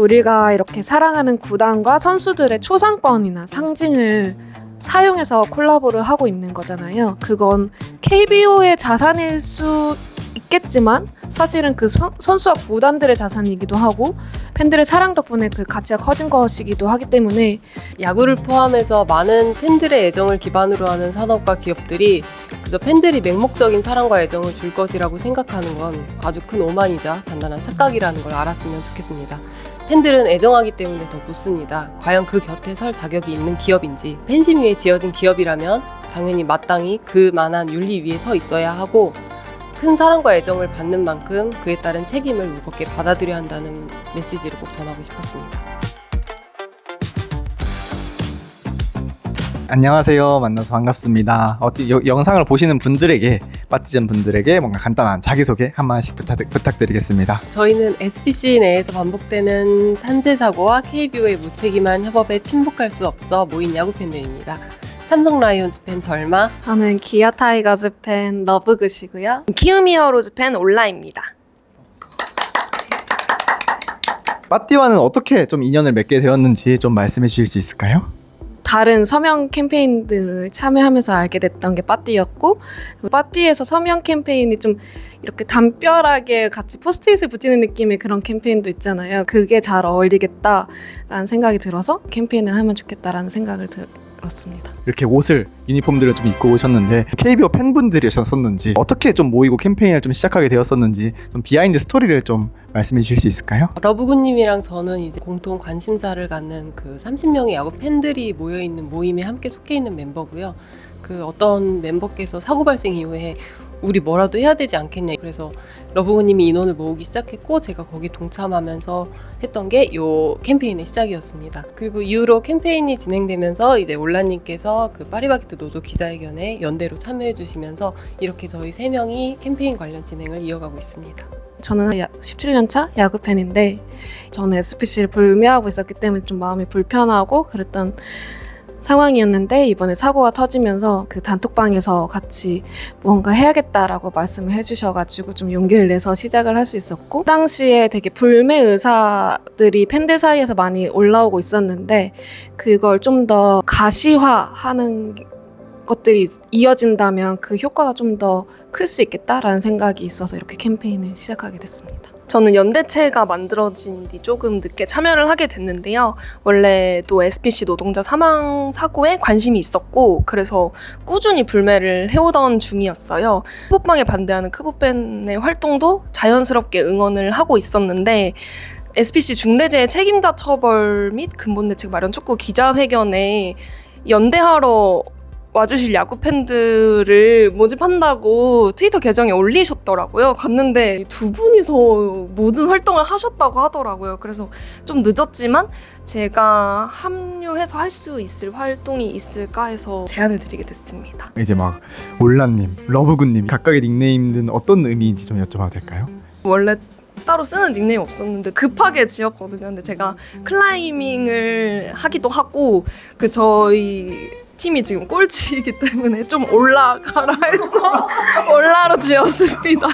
우리가 이렇게 사랑하는 구단과 선수들의 초상권이나 상징을 사용해서 콜라보를 하고 있는 거잖아요. 그건 KBO의 자산일 수 있겠지만 사실은 그 선, 선수와 구단들의 자산이기도 하고 팬들의 사랑 덕분에 그 가치가 커진 것이기도 하기 때문에 야구를 포함해서 많은 팬들의 애정을 기반으로 하는 산업과 기업들이 그저 팬들이 맹목적인 사랑과 애정을 줄 것이라고 생각하는 건 아주 큰 오만이자 단단한 착각이라는 걸 알았으면 좋겠습니다. 팬들은 애정하기 때문에 더 묻습니다. 과연 그 곁에 설 자격이 있는 기업인지 팬심 위에 지어진 기업이라면 당연히 마땅히 그만한 윤리 위에 서 있어야 하고 큰 사랑과 애정을 받는 만큼 그에 따른 책임을 무겁게 받아들여야 한다는 메시지를 꼭 전하고 싶었습니다. 안녕하세요. 만나서 반갑습니다. 어떻게 여- 영상을 보시는 분들에게 빠티전 분들에게 뭔가 간단한 자기소개 한 마디씩 부탁, 부탁드리겠습니다. 저희는 SPC 내에서 반복되는 산재 사고와 KBO의 무책임한 협업에 침묵할 수 없어 모인 야구 팬들입니다. 삼성 라이온즈 팬 절마, 저는 기아 타이거즈 팬 러브그시고요. 키움히어로즈 팬 올라입니다. 빠띠와는 어떻게 좀 인연을 맺게 되었는지 좀 말씀해 주실 수 있을까요? 다른 서명 캠페인들을 참여하면서 알게 됐던 게 빠띠였고 빠띠에서 서명 캠페인이 좀 이렇게 담벼락에 같이 포스트잇을 붙이는 느낌의 그런 캠페인도 있잖아요. 그게 잘 어울리겠다라는 생각이 들어서 캠페인을 하면 좋겠다라는 생각을 들 었습니다. 이렇게 옷을 유니폼들을 좀 입고 오셨는데 KBO 팬분들이셨었는지 어떻게 좀 모이고 캠페인을 좀 시작하게 되었었는지 좀 비하인드 스토리를 좀 말씀해 주실 수 있을까요? 러브군님이랑 저는 이제 공통 관심사를 갖는 그 30명의 야구 팬들이 모여 있는 모임에 함께 속해 있는 멤버고요. 그 어떤 멤버께서 사고 발생 이후에 우리 뭐라도 해야 되지 않겠냐. 그래서 러브군님이 인원을 모으기 시작했고 제가 거기 동참하면서 했던 게 요 캠페인의 시작이었습니다. 그리고 이후로 캠페인이 진행되면서 이제 올라님께서 그 파리바게트 노조 기자회견에 연대로 참여해 주시면서 이렇게 저희 세 명이 캠페인 관련 진행을 이어가고 있습니다. 저는 17년차 야구 팬인데 저는 SPC를 불매하고 있었기 때문에 좀 마음이 불편하고 그랬던 상황이었는데 이번에 사고가 터지면서 그 단톡방에서 같이 뭔가 해야겠다라고 말씀을 해주셔가지고 좀 용기를 내서 시작을 할 수 있었고 당시에 되게 불매 의사들이 팬들 사이에서 많이 올라오고 있었는데 그걸 좀 더 가시화하는 것들이 이어진다면 그 효과가 좀 더 클 수 있겠다라는 생각이 있어서 이렇게 캠페인을 시작하게 됐습니다. 저는 연대체가 만들어진 뒤 조금 늦게 참여를 하게 됐는데요. 원래 또 SPC 노동자 사망 사고에 관심이 있었고 그래서 꾸준히 불매를 해오던 중이었어요. 크보빵에 반대하는 크보팬의 활동도 자연스럽게 응원을 하고 있었는데 SPC 중대재해 책임자 처벌 및 근본대책 마련 촉구 기자회견에 연대하러 와주실 야구 팬들을 모집한다고 트위터 계정에 올리셨더라고요. 갔는데 두 분이서 모든 활동을 하셨다고 하더라고요. 그래서 좀 늦었지만 제가 합류해서 할 수 있을 활동이 있을까 해서 제안을 드리게 됐습니다. 이제 막 올라님, 러브군님 각각의 닉네임은 어떤 의미인지 좀 여쭤봐도 될까요? 원래 따로 쓰는 닉네임 없었는데 급하게 지었거든요. 근데 제가 클라이밍을 하기도 하고 그 저희 팀이 지금 꼴찌이기 때문에 좀 올라가라 해서 올라로 지었습니다.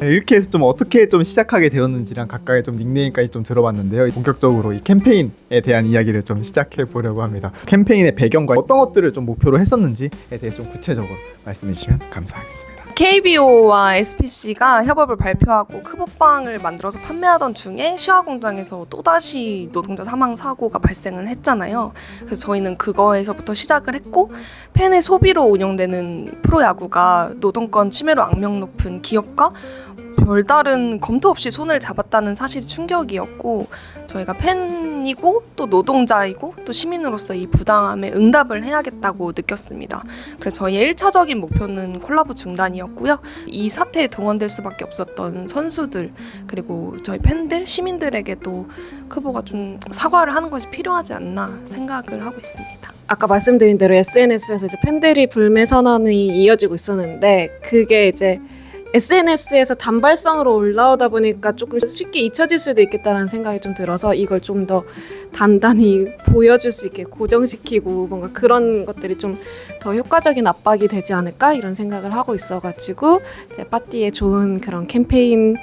네, 이렇게 해서 좀 어떻게 좀 시작하게 되었는지랑 각각의 좀 닉네임까지 좀 들어봤는데요. 본격적으로 이 캠페인에 대한 이야기를 좀 시작해 보려고 합니다. 캠페인의 배경과 어떤 것들을 좀 목표로 했었는지에 대해서 좀 구체적으로 말씀해 주시면 감사하겠습니다. KBO와 SPC가 협업을 발표하고 크보빵을 만들어서 판매하던 중에 시화 공장에서 또다시 노동자 사망 사고가 발생을 했잖아요. 그래서 저희는 그거에서부터 시작을 했고 팬의 소비로 운영되는 프로야구가 노동권 침해로 악명 높은 기업과 별다른 검토 없이 손을 잡았다는 사실이 충격이었고 저희가 팬이고 또 노동자이고 또 시민으로서 이 부당함에 응답을 해야겠다고 느꼈습니다. 그래서 저희의 1차적인 목표는 콜라보 중단이었고요. 이 사태에 동원될 수밖에 없었던 선수들 그리고 저희 팬들, 시민들에게도 크보가 좀 사과를 하는 것이 필요하지 않나 생각을 하고 있습니다. 아까 말씀드린 대로 SNS에서 이제 팬들이 불매 선언이 이어지고 있었는데 그게 이제 SNS에서 단발성으로 올라오다 보니까 조금 쉽게 잊혀질 수도 있겠다라는 생각이 좀 들어서 이걸 좀 더 단단히 보여줄 수 있게 고정시키고 뭔가 그런 것들이 좀 더 효과적인 압박이 되지 않을까 이런 생각을 하고 있어가지고 이제 빠띠에 좋은 그런 캠페인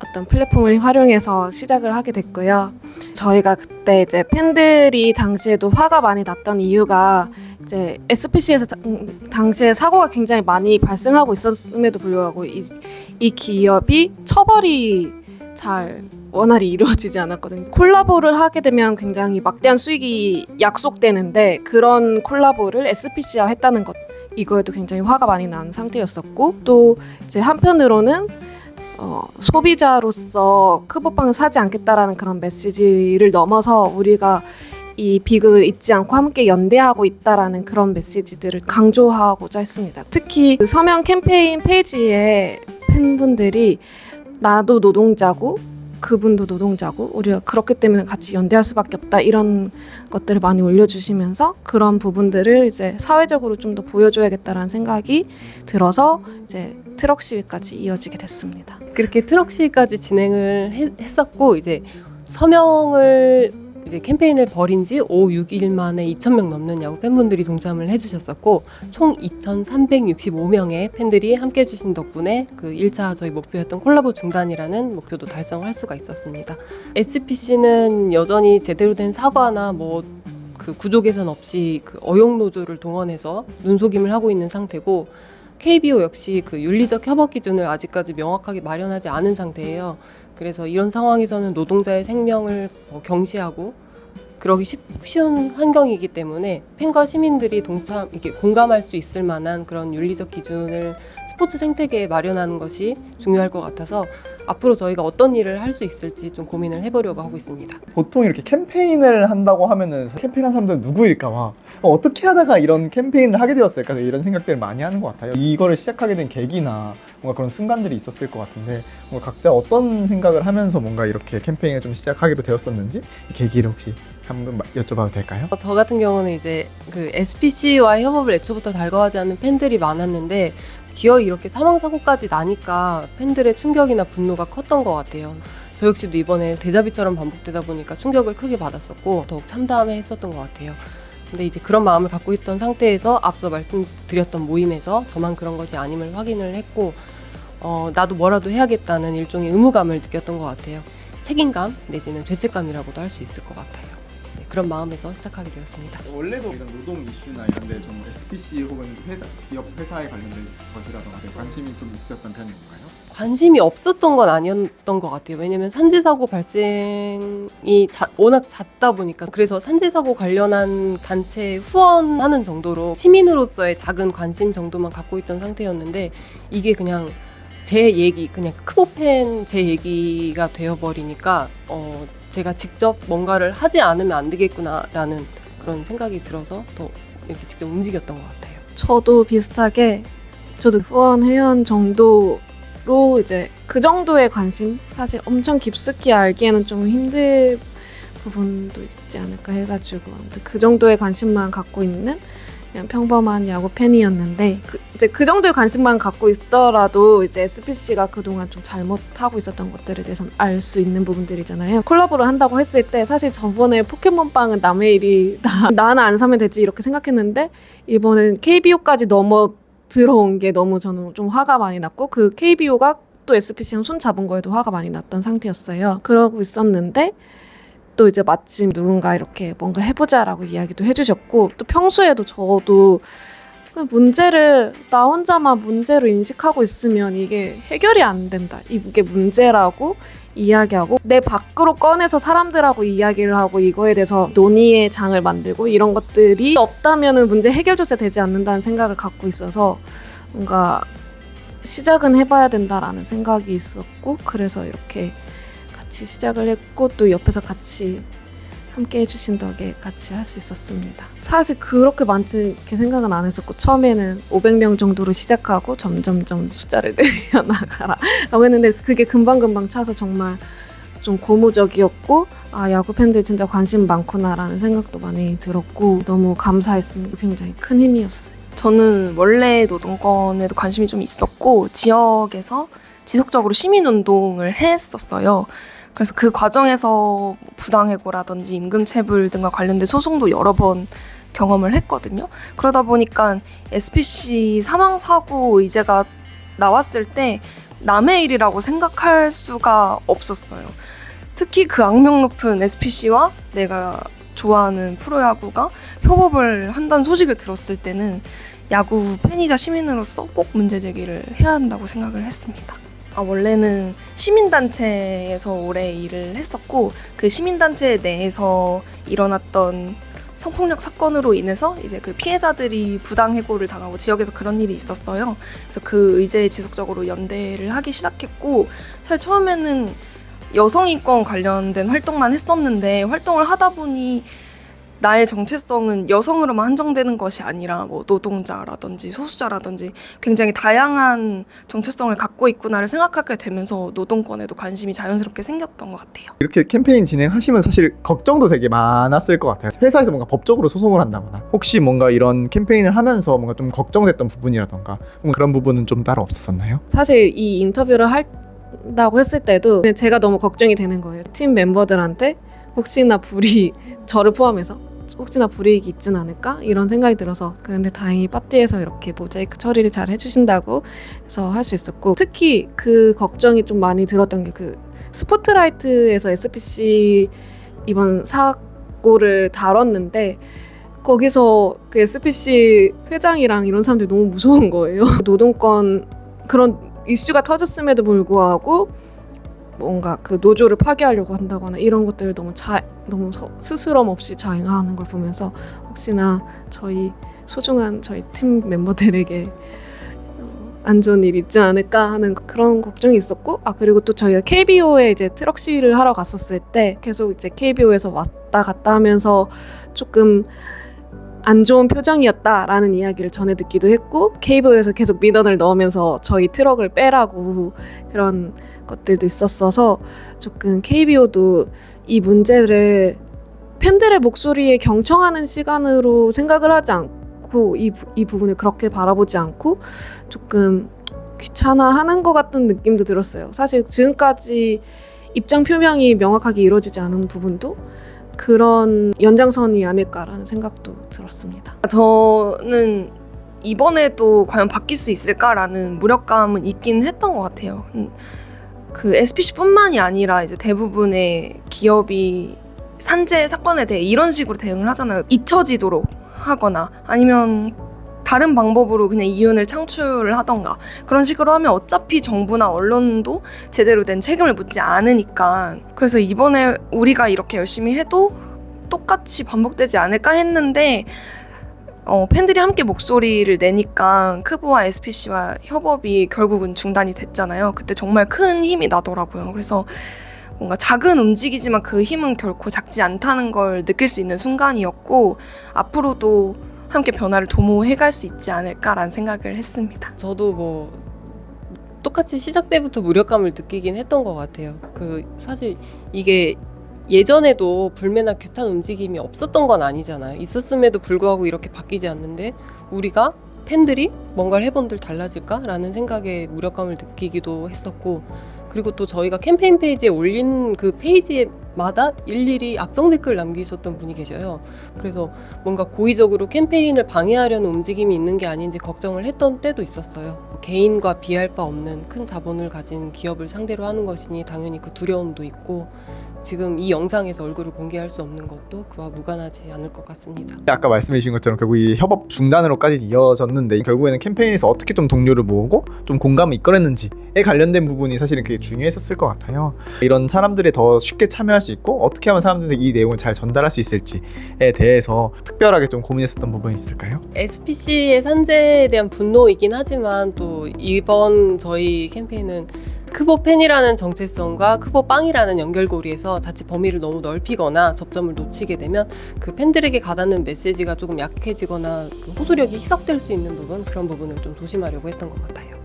어떤 플랫폼을 활용해서 시작을 하게 됐고요. 저희가 그때 이제 팬들이 당시에도 화가 많이 났던 이유가 이제 SPC에서 당시에 사고가 굉장히 많이 발생하고 있었음에도 불구하고 이, 이 기업이 처벌이 잘 원활히 이루어지지 않았거든요. 콜라보를 하게 되면 굉장히 막대한 수익이 약속되는데 그런 콜라보를 SPC와 했다는 것 이거에도 굉장히 화가 많이 난 상태였었고 또 이제 한편으로는 어, 소비자로서 크보빵을 사지 않겠다라는 그런 메시지를 넘어서 우리가 이 비극을 잊지 않고 함께 연대하고 있다라는 그런 메시지들을 강조하고자 했습니다. 특히 그 서명 캠페인 페이지에 팬분들이 나도 노동자고 그분도 노동자고 우리가 그렇기 때문에 같이 연대할 수밖에 없다 이런 것들을 많이 올려주시면서 그런 부분들을 이제 사회적으로 좀 더 보여줘야겠다라는 생각이 들어서 이제 트럭 시위까지 이어지게 됐습니다. 그렇게 트럭 시위까지 진행을 해- 했었고 이제 서명을 이제 캠페인을 벌인 지 5, 6일 만에 2,000명 넘는 야구 팬분들이 동참을 해주셨었고 총 2,365명의 팬들이 함께 해주신 덕분에 그 1차 저희 목표였던 콜라보 중단이라는 목표도 달성할 수가 있었습니다. SPC는 여전히 제대로 된 사과나 뭐그 구조 개선 없이 그 어용 노조를 동원해서 눈속임을 하고 있는 상태고 KBO 역시 그 윤리적 협업 기준을 아직까지 명확하게 마련하지 않은 상태예요. 그래서 이런 상황에서는 노동자의 생명을 뭐 경시하고 그러기 쉽, 쉬운 환경이기 때문에 팬과 시민들이 동참 이게 공감할 수 있을 만한 그런 윤리적 기준을 스포츠 생태계에 마련하는 것이 중요할 것 같아서 앞으로 저희가 어떤 일을 할 수 있을지 좀 고민을 해보려고 하고 있습니다. 보통 이렇게 캠페인을 한다고 하면은 캠페인한 사람들은 누구일까 와 어, 어떻게 하다가 이런 캠페인을 하게 되었을까 이런 생각들을 많이 하는 것 같아요. 이거를 시작하게 된 계기나 뭔가 그런 순간들이 있었을 것 같은데 각자 어떤 생각을 하면서 뭔가 이렇게 캠페인을 좀 시작하기로 되었었는지 이 계기를 혹시 한번 마- 여쭤봐도 될까요? 어, 저 같은 경우는 이제 그 SPC와의 협업을 애초부터 달궈하지 않는 팬들이 많았는데 기어이 이렇게 사망 사고까지 나니까 팬들의 충격이나 분노가 컸던 것 같아요. 저 역시도 이번에 대자비처럼 반복되다 보니까 충격을 크게 받았었고 더욱 참담해 했었던 것 같아요. 근데 이제 그런 마음을 갖고 있던 상태에서 앞서 말씀드렸던 모임에서 저만 그런 것이 아님을 확인을 했고 어, 나도 뭐라도 해야겠다는 일종의 의무감을 느꼈던 것 같아요. 책임감 내지는 죄책감이라고도 할 수 있을 것 같아요. 네, 그런 마음에서 시작하게 되었습니다. 원래도 이런 노동 이슈나 이런 데 좀 SPC 혹은 회사, 기업 회사에 관련된 것이라던가 관심이 좀 있었던 편인가요? 관심이 없었던 건 아니었던 것 같아요. 왜냐면 산재 사고 발생이 자- 워낙 잦다 보니까 그래서 산재 사고 관련한 단체에 후원하는 정도로 시민으로서의 작은 관심 정도만 갖고 있던 상태였는데 이게 그냥 제 얘기 그냥 크보팬 제 얘기가 되어버리니까 어 제가 직접 뭔가를 하지 않으면 안 되겠구나라는 그런 생각이 들어서 더 이렇게 직접 움직였던 것 같아요. 저도 비슷하게 저도 후원 회원 정도로 이제 그 정도의 관심 사실 엄청 깊숙이 알기에는 좀 힘들 부분도 있지 않을까 해가지고 아무튼 그 정도의 관심만 갖고 있는 그냥 평범한 야구 팬이었는데 그, 이제 그 정도의 관심만 갖고 있더라도 이제 SPC가 그동안 좀 잘못하고 있었던 것들에 대해서는 알 수 있는 부분들이잖아요. 콜라보를 한다고 했을 때 사실 저번에 포켓몬빵은 남의 일이 나, 나는 안 사면 되지 이렇게 생각했는데 이번엔 KBO까지 넘어 들어온 게 너무 저는 좀 화가 많이 났고 그 KBO가 또 SPC랑 손 잡은 거에도 화가 많이 났던 상태였어요. 그러고 있었는데 또 이제 마침 누군가 이렇게 뭔가 해보자라고 이야기도 해주셨고 또 평소에도 저도 문제를 나 혼자만 문제로 인식하고 있으면 이게 해결이 안 된다. 이게 문제라고 이야기하고 내 밖으로 꺼내서 사람들하고 이야기를 하고 이거에 대해서 논의의 장을 만들고 이런 것들이 없다면은 문제 해결조차 되지 않는다는 생각을 갖고 있어서 뭔가 시작은 해봐야 된다라는 생각이 있었고 그래서 이렇게 같이 시작을 했고 또 옆에서 같이 함께 해주신 덕에 같이 할 수 있었습니다. 사실 그렇게 많지 게 생각은 안 했었고 처음에는 500명 정도로 시작하고 점점점 숫자를 늘려 나가라라고 했는데 그게 금방금방 차서 정말 좀 고무적이었고 아 야구 팬들 진짜 관심 많구나라는 생각도 많이 들었고 너무 감사했습니다. 굉장히 큰 힘이었어요. 저는 원래 노동권에도 관심이 좀 있었고 지역에서 지속적으로 시민운동을 했었어요. 그래서 그 과정에서 부당해고라든지 임금체불 등과 관련된 소송도 여러 번 경험을 했거든요. 그러다 보니까 SPC 사망 사고 의제가 나왔을 때 남의 일이라고 생각할 수가 없었어요. 특히 그 악명 높은 SPC와 내가 좋아하는 프로야구가 협업을 한다는 소식을 들었을 때는 야구 팬이자 시민으로서 꼭 문제 제기를 해야 한다고 생각을 했습니다. 아, 원래는 시민단체에서 오래 일을 했었고 그 시민단체 내에서 일어났던 성폭력 사건으로 인해서 이제 그 피해자들이 부당 해고를 당하고 지역에서 그런 일이 있었어요. 그래서 그 의제에 지속적으로 연대를 하기 시작했고 사실 처음에는 여성 인권 관련된 활동만 했었는데 활동을 하다 보니 나의 정체성은 여성으로만 한정되는 것이 아니라 뭐 노동자라든지 소수자라든지 굉장히 다양한 정체성을 갖고 있구나를 생각하게 되면서 노동권에도 관심이 자연스럽게 생겼던 것 같아요. 이렇게 캠페인 진행하시면 사실 걱정도 되게 많았을 것 같아요. 회사에서 뭔가 법적으로 소송을 한다거나 혹시 뭔가 이런 캠페인을 하면서 뭔가 좀 걱정됐던 부분이라던가 그런 부분은 좀 따로 없었었나요? 사실 이 인터뷰를 한다고 했을 때도 제가 너무 걱정이 되는 거예요. 팀 멤버들한테 혹시나 불이 저를 포함해서 혹시나 불이익이 있진 않을까 이런 생각이 들어서 그런데 다행히 파티에서 이렇게 모자이크 처리를 잘 해주신다고 해서 할 수 있었고 특히 그 걱정이 좀 많이 들었던 게 그 스포트라이트에서 SPC 이번 사고를 다뤘는데 거기서 그 SPC 회장이랑 이런 사람들이 너무 무서운 거예요. 노동권 그런 이슈가 터졌음에도 불구하고 뭔가 그 노조를 파괴하려고 한다거나 이런 것들을 너무 자 너무 서, 스스럼 없이 자행하는 걸 보면서 혹시나 저희 소중한 저희 팀 멤버들에게 어, 안 좋은 일이 있지 않을까 하는 그런 걱정이 있었고 아 그리고 또 저희가 KBO에 이제 트럭 시위를 하러 갔었을 때 계속 이제 KBO에서 왔다 갔다 하면서 조금 안 좋은 표정이었다라는 이야기를 전해 듣기도 했고 KBO에서 계속 민원을 넣으면서 저희 트럭을 빼라고 그런 것들도 있었어서 조금 KBO도 이 문제를 팬들의 목소리에 경청하는 시간으로 생각을 하지 않고 이, 부- 이 부분을 그렇게 바라보지 않고 조금 귀찮아하는 것 같은 느낌도 들었어요. 사실 지금까지 입장 표명이 명확하게 이루어지지 않은 부분도 그런 연장선이 아닐까라는 생각도 들었습니다. 저는 이번에도 과연 바뀔 수 있을까라는 무력감은 있긴 했던 것 같아요. 음, 그 SPC뿐만이 아니라 이제 대부분의 기업이 산재 사건에 대해 이런 식으로 대응을 하잖아요. 잊혀지도록 하거나 아니면 다른 방법으로 그냥 이윤을 창출을 하던가 그런 식으로 하면 어차피 정부나 언론도 제대로 된 책임을 묻지 않으니까 그래서 이번에 우리가 이렇게 열심히 해도 똑같이 반복되지 않을까 했는데 어, 팬들이 함께 목소리를 내니까 크보와 SPC와 협업이 결국은 중단이 됐잖아요. 그때 정말 큰 힘이 나더라고요. 그래서 뭔가 작은 움직이지만 그 힘은 결코 작지 않다는 걸 느낄 수 있는 순간이었고 앞으로도 함께 변화를 도모해 갈 수 있지 않을까라는 생각을 했습니다. 저도 뭐 똑같이 시작 때부터 무력감을 느끼긴 했던 것 같아요. 그 사실 이게 예전에도 불매나 규탄 움직임이 없었던 건 아니잖아요. 있었음에도 불구하고 이렇게 바뀌지 않는데 우리가 팬들이 뭔가를 해본들 달라질까라는 생각에 무력감을 느끼기도 했었고 그리고 또 저희가 캠페인 페이지에 올린 그 페이지마다 일일이 악성 댓글 남기셨던 분이 계셔요. 그래서 뭔가 고의적으로 캠페인을 방해하려는 움직임이 있는 게 아닌지 걱정을 했던 때도 있었어요. 뭐 개인과 비할 바 없는 큰 자본을 가진 기업을 상대로 하는 것이니 당연히 그 두려움도 있고 지금 이 영상에서 얼굴을 공개할 수 없는 것도 그와 무관하지 않을 것 같습니다. 아까 말씀해 주신 것처럼 결국 이 협업 중단으로까지 이어졌는데 결국에는 캠페인에서 어떻게 좀 동료를 모으고 좀 공감을 이끌었는지에 관련된 부분이 사실은 그게 중요했었을 것 같아요. 이런 사람들이 더 쉽게 참여할 수 있고 어떻게 하면 사람들에게 이 내용을 잘 전달할 수 있을지에 대해서 특별하게 좀 고민했었던 부분이 있을까요? SPC의 산재에 대한 분노이긴 하지만 또 이번 저희 캠페인은 크보 팬이라는 정체성과 크보 빵이라는 연결고리에서 자칫 범위를 너무 넓히거나 접점을 놓치게 되면 그 팬들에게 가닿는 메시지가 조금 약해지거나 그 호소력이 희석될 수 있는 부분 그런 부분을 좀 조심하려고 했던 것 같아요.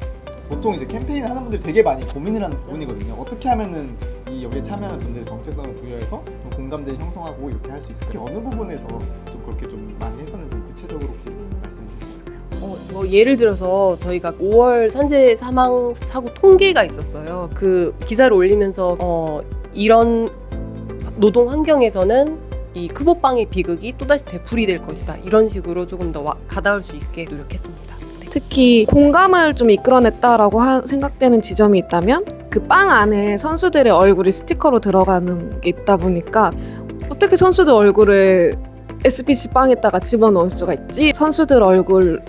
보통 이제 캠페인 하는 분들 되게 많이 고민을 하는 부분이거든요. 어떻게 하면은 이 여기에 참여하는 분들의 정체성을 부여해서 좀 공감대를 형성하고 이렇게 할 수 있을까요? 어느 부분에서 좀 그렇게 좀 많이 했었는지 좀 구체적으로 혹시 어, 뭐 예를 들어서 저희가 5월 산재 사망 사고 통계가 있었어요. 그 기사를 올리면서 어, 이런 노동 환경에서는 이 크보빵의 비극이 또다시 되풀이 될 것이다. 이런 식으로 조금 더 와, 가닿을 수 있게 노력했습니다. 네. 특히 공감을 좀 이끌어냈다라고 하- 생각되는 지점이 있다면 그 빵 안에 선수들의 얼굴이 스티커로 들어가는 게 있다 보니까 어떻게 선수들 얼굴을 SPC 빵에다가 집어넣을 수가 있지? 선수들 얼굴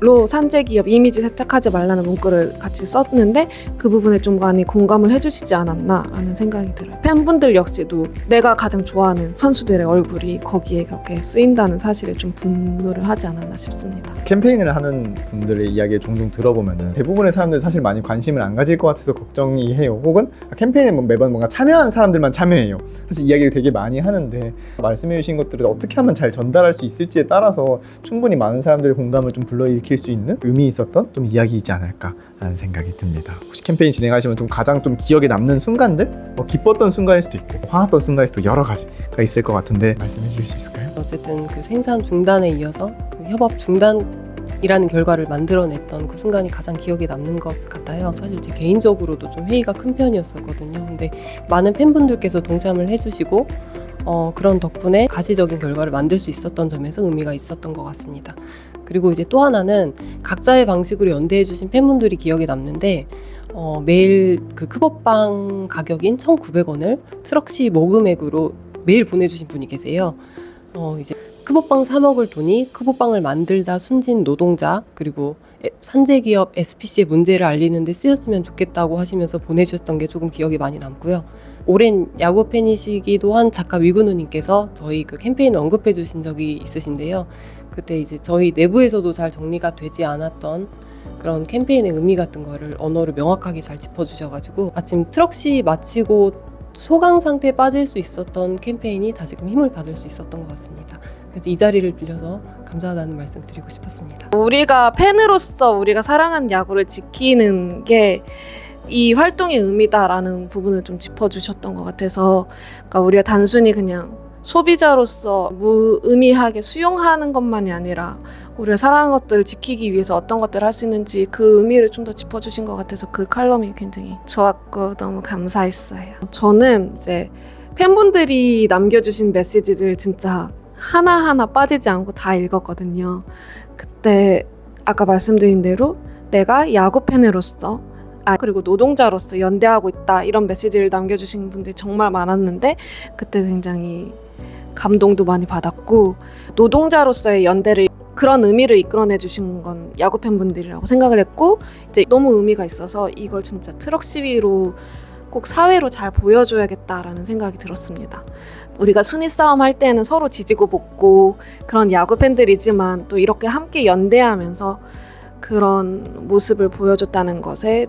로 산재 기업 이미지 세탁하지 말라는 문구를 같이 썼는데 그 부분에 좀 많이 공감을 해주시지 않았나라는 생각이 들어요. 팬분들 역시도 내가 가장 좋아하는 선수들의 얼굴이 거기에 그렇게 쓰인다는 사실에 좀 분노를 하지 않았나 싶습니다. 캠페인을 하는 분들의 이야기를 종종 들어보면은 대부분의 사람들이 사실 많이 관심을 안 가질 것 같아서 걱정이 해요. 혹은 캠페인에 뭐 매번 뭔가 참여한 사람들만 참여해요. 사실 이야기를 되게 많이 하는데 말씀해주신 것들을 어떻게 하면 잘 전달할 수 있을지에 따라서 충분히 많은 사람들의 공감을 좀 불러일으 킬 수 있는 의미 있었던 좀 이야기이지 않을까라는 생각이 듭니다. 혹시 캠페인 진행하시면 좀 가장 좀 기억에 남는 순간들, 뭐 기뻤던 순간일 수도 있고 화났던 순간일 수도 여러 가지가 있을 것 같은데 말씀해 주실 수 있을까요? 어쨌든 그 생산 중단에 이어서 그 협업 중단 이라는 결과를 만들어냈던 그 순간이 가장 기억에 남는 것 같아요. 사실 제 개인적으로도 좀 회의가 큰 편이었었거든요. 근데 많은 팬분들께서 동참을 해주시고 어, 그런 덕분에 가시적인 결과를 만들 수 있었던 점에서 의미가 있었던 것 같습니다. 그리고 이제 또 하나는 각자의 방식으로 연대해 주신 팬분들이 기억에 남는데 어, 매일 그 크보빵 가격인 1,900원을 트럭시 모금액으로 매일 보내주신 분이 계세요. 어, 이제 크보빵 사 먹을 돈이 크보빵을 만들다 숨진 노동자 그리고 에- 산재기업 SPC의 문제를 알리는데 쓰였으면 좋겠다고 하시면서 보내주셨던 게 조금 기억에 많이 남고요. 오랜 야구 팬이시기도 한 작가 위근우님께서 저희 그 캠페인 언급해 주신 적이 있으신데요. 그때 이제 저희 내부에서도 잘 정리가 되지 않았던 그런 캠페인의 의미 같은 거를 언어로 명확하게 잘 짚어주셔가지고 아침 트럭시 마치고 소강 상태에 빠질 수 있었던 캠페인이 다시금 힘을 받을 수 있었던 것 같습니다. 그래서 이 자리를 빌려서 감사하다는 말씀 드리고 싶었습니다. 우리가 팬으로서 우리가 사랑하는 야구를 지키는 게 이 활동의 의미다라는 부분을 좀 짚어주셨던 것 같아서 그러니까 우리가 단순히 그냥 소비자로서 무의미하게 수용하는 것만이 아니라 우리가 사랑하는 것들을 지키기 위해서 어떤 것들을 할 수 있는지 그 의미를 좀 더 짚어주신 것 같아서 그 칼럼이 굉장히 좋았고 너무 감사했어요. 저는 이제 팬분들이 남겨주신 메시지들 진짜 하나하나 빠지지 않고 다 읽었거든요. 그때 아까 말씀드린 대로 내가 야구 팬으로서 아 그리고 노동자로서 연대하고 있다 이런 메시지를 남겨주신 분들이 정말 많았는데 그때 굉장히 감동도 많이 받았고 노동자로서의 연대를 그런 의미를 이끌어내 주신 건 야구 팬분들이라고 생각을 했고 이제 너무 의미가 있어서 이걸 진짜 트럭 시위로 꼭 사회로 잘 보여줘야겠다라는 생각이 들었습니다. 우리가 순위 싸움 할 때는 서로 지지고 볶고 그런 야구 팬들이지만 또 이렇게 함께 연대하면서 그런 모습을 보여줬다는 것에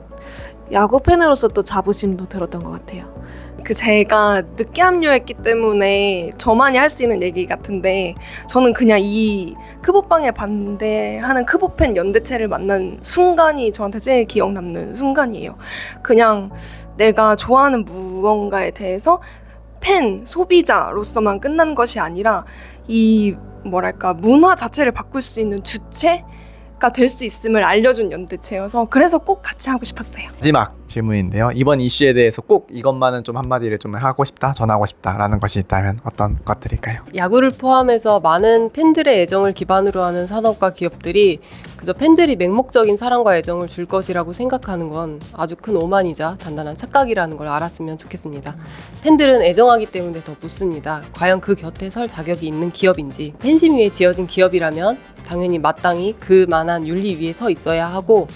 야구 팬으로서 또 자부심도 들었던 것 같아요. 그 제가 늦게 합류했기 때문에 저만이 할 수 있는 얘기 같은데 저는 그냥 이 크보빵에 반대하는 크보팬 연대체를 만난 순간이 저한테 제일 기억 남는 순간이에요. 그냥 내가 좋아하는 무언가에 대해서 팬 소비자로서만 끝난 것이 아니라 이 뭐랄까 문화 자체를 바꿀 수 있는 주체 가 될 수 있음을 알려준 연대체여서 그래서 꼭 같이 하고 싶었어요. 마지막 질문인데요. 이번 이슈에 대해서 꼭 이것만은 좀 한마디를 좀 하고 싶다, 전하고 싶다라는 것이 있다면 어떤 것들일까요? 야구를 포함해서 많은 팬들의 애정을 기반으로 하는 산업과 기업들이 그저 팬들이 맹목적인 사랑과 애정을 줄 것이라고 생각하는 건 아주 큰 오만이자 단단한 착각이라는 걸 알았으면 좋겠습니다. 팬들은 애정하기 때문에 더 묻습니다. 과연 그 곁에 설 자격이 있는 기업인지 팬심 위에 지어진 기업이라면 당연히 마땅히 그만한 윤리 위에 서 있어야 하고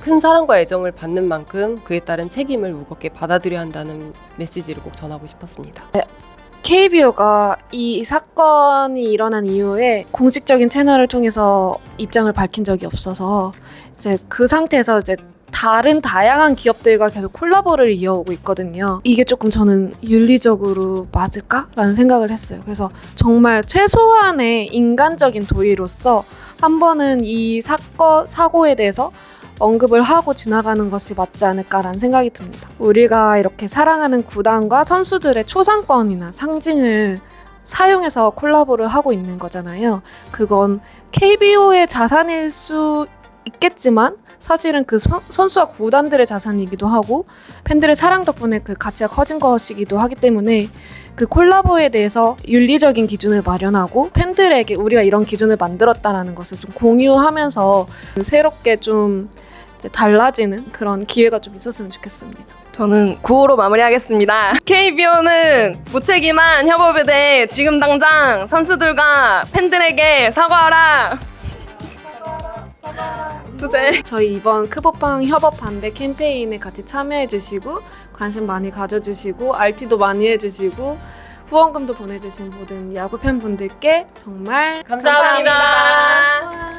큰 사랑과 애정을 받는 만큼 그에 따른 책임을 무겁게 받아들여야 한다는 메시지를 꼭 전하고 싶었습니다. KBO가 이 사건이 일어난 이후에 공식적인 채널을 통해서 입장을 밝힌 적이 없어서 이제 그 상태에서 이제 다른 다양한 기업들과 계속 콜라보를 이어오고 있거든요. 이게 조금 저는 윤리적으로 맞을까라는 생각을 했어요. 그래서 정말 최소한의 인간적인 도의로서 한 번은 이 사건 사고에 대해서 언급을 하고 지나가는 것이 맞지 않을까라는 생각이 듭니다. 우리가 이렇게 사랑하는 구단과 선수들의 초상권이나 상징을 사용해서 콜라보를 하고 있는 거잖아요. 그건 KBO의 자산일 수 있겠지만 사실은 그 선, 선수와 구단들의 자산이기도 하고 팬들의 사랑 덕분에 그 가치가 커진 것이기도 하기 때문에 그 콜라보에 대해서 윤리적인 기준을 마련하고 팬들에게 우리가 이런 기준을 만들었다라는 것을 좀 공유하면서 새롭게 좀 이제 달라지는 그런 기회가 좀 있었으면 좋겠습니다. 저는 9호로 마무리하겠습니다. KBO는 무책임한 협업에 대해 지금 당장 선수들과 팬들에게 사과하라. 두제. 저희 이번 크보빵 협업 반대 캠페인에 같이 참여해주시고 관심 많이 가져주시고 RT도 많이 해주시고 후원금도 보내주신 모든 야구 팬분들께 정말 감사합니다. 감사합니다.